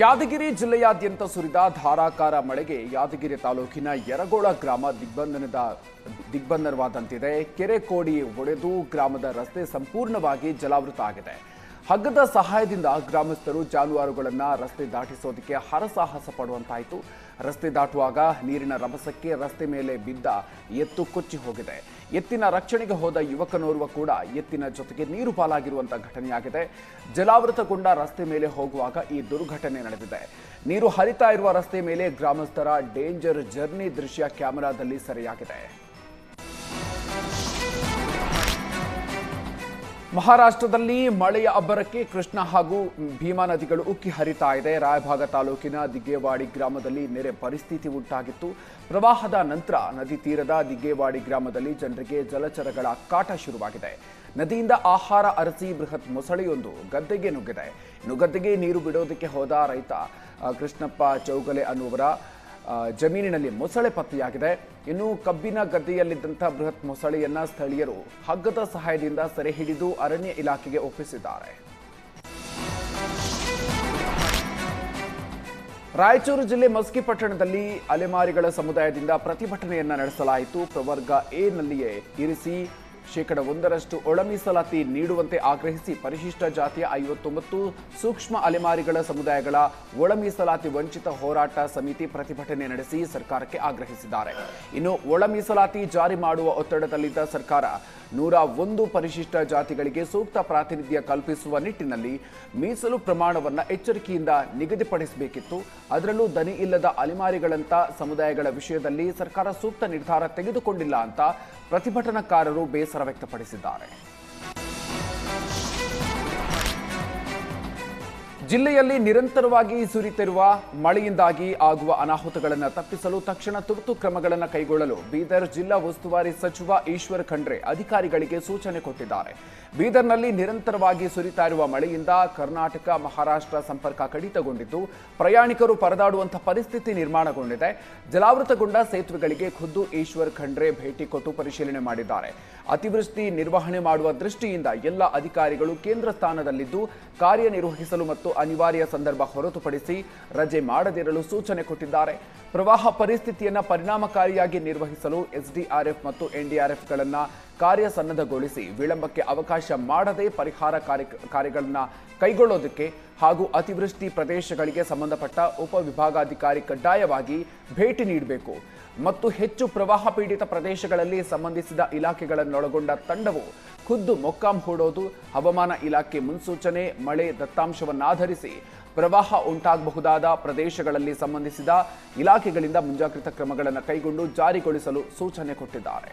ಯಾದಗಿರಿ ಜಿಲ್ಲೆಯಾದ್ಯಂತ ಸುರಿದ ಧಾರಾಕಾರ ಮಳೆಗೆ ಯಾದಗಿರಿ ತಾಲೂಕಿನ ಯರಗೋಳ ಗ್ರಾಮ ದಿಗ್ಬಂಧನದ ದಿಗ್ಬಂಧನವಾದಂತಿದೆ. ಕೆರೆ ಕೋಡಿ ಒಡೆದು ಗ್ರಾಮದ ರಸ್ತೆ ಸಂಪೂರ್ಣವಾಗಿ ಜಲಾವೃತ ಆಗಿದೆ. ಹಗ್ಗದ ಸಹಾಯದಿಂದ ಗ್ರಾಮಸ್ಥರು ಜಾನುವಾರುಗಳನ್ನ ರಸ್ತೆ ದಾಟಿಸೋದಕ್ಕೆ ಹರಸಾಹಸ ಪಡುವಂತಾಯಿತು. ರಸ್ತೆ ದಾಟುವಾಗ ನೀರಿನ ರಭಸಕ್ಕೆ ರಸ್ತೆ ಮೇಲೆ ಬಿದ್ದ ಎತ್ತು ಕೊಚ್ಚಿ ಹೋಗಿದೆ. ಎತ್ತಿನ ರಕ್ಷಣೆಗೆ ಹೋದ ಯುವಕನೋರ್ವ ಕೂಡ ಎತ್ತಿನ ಜೊತೆಗೆ ನೀರು ಪಾಲಾಗಿರುವಂಥ ಘಟನೆಯಾಗಿದೆ. ಜಲಾವೃತಗೊಂಡ ರಸ್ತೆ ಮೇಲೆ ಹೋಗುವಾಗ ಈ ದುರ್ಘಟನೆ ನಡೆದಿದೆ. ನೀರು ಹರಿತಾ ಇರುವ ರಸ್ತೆ ಮೇಲೆ ಗ್ರಾಮಸ್ಥರ ಡೇಂಜರ್ ಜರ್ನಿ ದೃಶ್ಯ ಕ್ಯಾಮೆರಾದಲ್ಲಿ ಸೆರೆಯಾಗಿದೆ. ಮಹಾರಾಷ್ಟ್ರದಲ್ಲಿ ಮಳೆಯ ಅಬ್ಬರಕ್ಕೆ ಕೃಷ್ಣ ಹಾಗೂ ಭೀಮಾ ನದಿಗಳು ಉಕ್ಕಿ ಹರಿತಾ ಇದೆ. ರಾಯಭಾಗ ತಾಲೂಕಿನ ದಿಗ್ಗೇವಾಡಿ ಗ್ರಾಮದಲ್ಲಿ ನೆರೆ ಪರಿಸ್ಥಿತಿ ಉಂಟಾಗಿತ್ತು. ಪ್ರವಾಹದ ನಂತರ ನದಿ ತೀರದ ದಿಗ್ಗೇವಾಡಿ ಗ್ರಾಮದಲ್ಲಿ ಜನರಿಗೆ ಜಲಚರಗಳ ಕಾಟ ಶುರುವಾಗಿದೆ. ನದಿಯಿಂದ ಆಹಾರ ಅರಸಿ ಬೃಹತ್ ಮೊಸಳೆಯೊಂದು ಗದ್ದೆಗೆ ನುಗ್ಗಿದೆ. ಇನ್ನು ನೀರು ಬಿಡೋದಕ್ಕೆ ಹೋದ ರೈತ ಕೃಷ್ಣಪ್ಪ ಚೌಗಲೆ ಅನ್ನುವರ ಜಮೀನಿನಲ್ಲಿ ಮೊಸಳೆ ಪತ್ತೆಯಾಗಿದೆ. ಇನ್ನು ಕಬ್ಬಿನ ಗದ್ದೆಯಲ್ಲಿದ್ದಂಥ ಬೃಹತ್ ಮೊಸಳೆಯನ್ನ ಸ್ಥಳೀಯರು ಹಗ್ಗದ ಸಹಾಯದಿಂದ ಸೆರೆ ಹಿಡಿದು ಅರಣ್ಯ ಇಲಾಖೆಗೆ ಒಪ್ಪಿಸಿದ್ದಾರೆ. ರಾಯಚೂರು ಜಿಲ್ಲೆ ಮಸ್ಕಿ ಪಟ್ಟಣದಲ್ಲಿ ಅಲೆಮಾರಿಗಳ ಸಮುದಾಯದಿಂದ ಪ್ರತಿಭಟನೆಯನ್ನ ನಡೆಸಲಾಯಿತು. ಪ್ರವರ್ಗ ಎನಲ್ಲಿಯೇ ನಲ್ಲಿಯೇ ಇರಿಸಿ ಶೇಕಡ ಒಂದರಷ್ಟು ಒಳ ಮೀಸಲಾತಿ ನೀಡುವಂತೆ ಆಗ್ರಹಿಸಿ ಪರಿಶಿಷ್ಟ ಜಾತಿಯ ಐವತ್ತೊಂಬತ್ತು ಸೂಕ್ಷ್ಮ ಅಲೆಮಾರಿಗಳ ಸಮುದಾಯಗಳ ಒಳ ಮೀಸಲಾತಿ ವಂಚಿತ ಹೋರಾಟ ಸಮಿತಿ ಪ್ರತಿಭಟನೆ ನಡೆಸಿ ಸರ್ಕಾರಕ್ಕೆ ಆಗ್ರಹಿಸಿದ್ದಾರೆ. ಇನ್ನು ಒಳ ಮೀಸಲಾತಿ ಜಾರಿ ಮಾಡುವ ಒತ್ತಡದಲ್ಲಿದ್ದ ಸರ್ಕಾರ ನೂರ ಒಂದು ಪರಿಶಿಷ್ಟ ಜಾತಿಗಳಿಗೆ ಸೂಕ್ತ ಪ್ರಾತಿನಿಧ್ಯ ಕಲ್ಪಿಸುವ ನಿಟ್ಟಿನಲ್ಲಿ ಮೀಸಲು ಪ್ರಮಾಣವನ್ನು ಎಚ್ಚರಿಕೆಯಿಂದ ನಿಗದಿಪಡಿಸಬೇಕಿತ್ತು. ಅದರಲ್ಲೂ ದನಿ ಇಲ್ಲದ ಅಲೆಮಾರಿಗಳಂತ ಸಮುದಾಯಗಳ ವಿಷಯದಲ್ಲಿ ಸರ್ಕಾರ ಸೂಕ್ತ ನಿರ್ಧಾರ ತೆಗೆದುಕೊಂಡಿಲ್ಲ ಅಂತ ಪ್ರತಿಭಟನಾಕಾರರು ಬೇಸರ ವ್ಯಕ್ತಪಡಿಸಿದ್ದಾರೆ. ಜಿಲ್ಲೆಯಲ್ಲಿ ನಿರಂತರವಾಗಿ ಸುರಿತಿರುವ ಮಳೆಯಿಂದಾಗಿ ಆಗುವ ಅನಾಹುತಗಳನ್ನು ತಪ್ಪಿಸಲು ತಕ್ಷಣ ತುರ್ತು ಕ್ರಮಗಳನ್ನು ಕೈಗೊಳ್ಳಲು ಬೀದರ್ ಜಿಲ್ಲಾ ಉಸ್ತುವಾರಿ ಸಚಿವ ಈಶ್ವರ್ ಖಂಡ್ರೆ ಅಧಿಕಾರಿಗಳಿಗೆ ಸೂಚನೆ ಕೊಟ್ಟಿದ್ದಾರೆ. ಬೀದರ್ನಲ್ಲಿ ನಿರಂತರವಾಗಿ ಸುರಿತಾ ಇರುವ ಮಳೆಯಿಂದ ಕರ್ನಾಟಕ, ಮಹಾರಾಷ್ಟ್ರ ಸಂಪರ್ಕ ಕಡಿತಗೊಂಡಿದ್ದು, ಪ್ರಯಾಣಿಕರು ಪರದಾಡುವಂತಹ ಪರಿಸ್ಥಿತಿ ನಿರ್ಮಾಣಗೊಂಡಿದೆ. ಜಲಾವೃತಗೊಂಡ ಸೇತುವೆಗಳಿಗೆ ಖುದ್ದು ಈಶ್ವರ್ ಖಂಡ್ರೆ ಭೇಟಿ ಕೊಟ್ಟು ಪರಿಶೀಲನೆ ಮಾಡಿದ್ದಾರೆ. ಅತಿವೃಷ್ಟಿ ನಿರ್ವಹಣೆ ಮಾಡುವ ದೃಷ್ಟಿಯಿಂದ ಎಲ್ಲ ಅಧಿಕಾರಿಗಳು ಕೇಂದ್ರ ಸ್ಥಾನದಲ್ಲಿದ್ದು, ಕಾರ್ಯನಿರ್ವಹಿಸಲು ಮತ್ತು ಅನಿವಾರ್ಯ ಸಂದರ್ಭ ಹೊರತುಪಡಿಸಿ ರಜೆ ಮಾಡದಿರಲು ಸೂಚನೆ ಕೊಟ್ಟಿದ್ದಾರೆ. ಪ್ರವಾಹ ಪರಿಸ್ಥಿತಿಯನ್ನು ಪರಿಣಾಮಕಾರಿಯಾಗಿ ನಿರ್ವಹಿಸಲು ಎಸ್ಡಿಆರ್ಎಫ್ ಮತ್ತು ಎನ್ಡಿಆರ್ಎಫ್ಗಳನ್ನು ಕಾರ್ಯಸನ್ನದ್ಧಗೊಳಿಸಿ ವಿಳಂಬಕ್ಕೆ ಅವಕಾಶ ಮಾಡದೆ ಪರಿಹಾರ ಕಾರ್ಯ ಕಾರ್ಯಗಳನ್ನು ಕೈಗೊಳ್ಳೋದಕ್ಕೆ ಹಾಗೂ ಅತಿವೃಷ್ಟಿ ಪ್ರದೇಶಗಳಿಗೆ ಸಂಬಂಧಪಟ್ಟ ಉಪವಿಭಾಗಾಧಿಕಾರಿ ಕಡ್ಡಾಯವಾಗಿ ಭೇಟಿ ನೀಡಬೇಕು. ಮತ್ತು ಹೆಚ್ಚು ಪ್ರವಾಹ ಪೀಡಿತ ಪ್ರದೇಶಗಳಲ್ಲಿ ಸಂಬಂಧಿಸಿದ ಇಲಾಖೆಗಳನ್ನೊಳಗೊಂಡ ತಂಡವು ಖುದ್ದು ಮೊಕ್ಕಾಂ ಹೂಡೋದು, ಹವಾಮಾನ ಇಲಾಖೆ ಮುನ್ಸೂಚನೆ, ಮಳೆ ದತ್ತಾಂಶವನ್ನಾಧರಿಸಿ ಪ್ರವಾಹ ಉಂಟಾಗಬಹುದಾದ ಪ್ರದೇಶಗಳಲ್ಲಿ ಸಂಬಂಧಿಸಿದ ಇಲಾಖೆಗಳಿಂದ ಮುಂಜಾಗ್ರತಾ ಕ್ರಮಗಳನ್ನು ಕೈಗೊಂಡು ಜಾರಿಗೊಳಿಸಲು ಸೂಚನೆ ಕೊಟ್ಟಿದ್ದಾರೆ.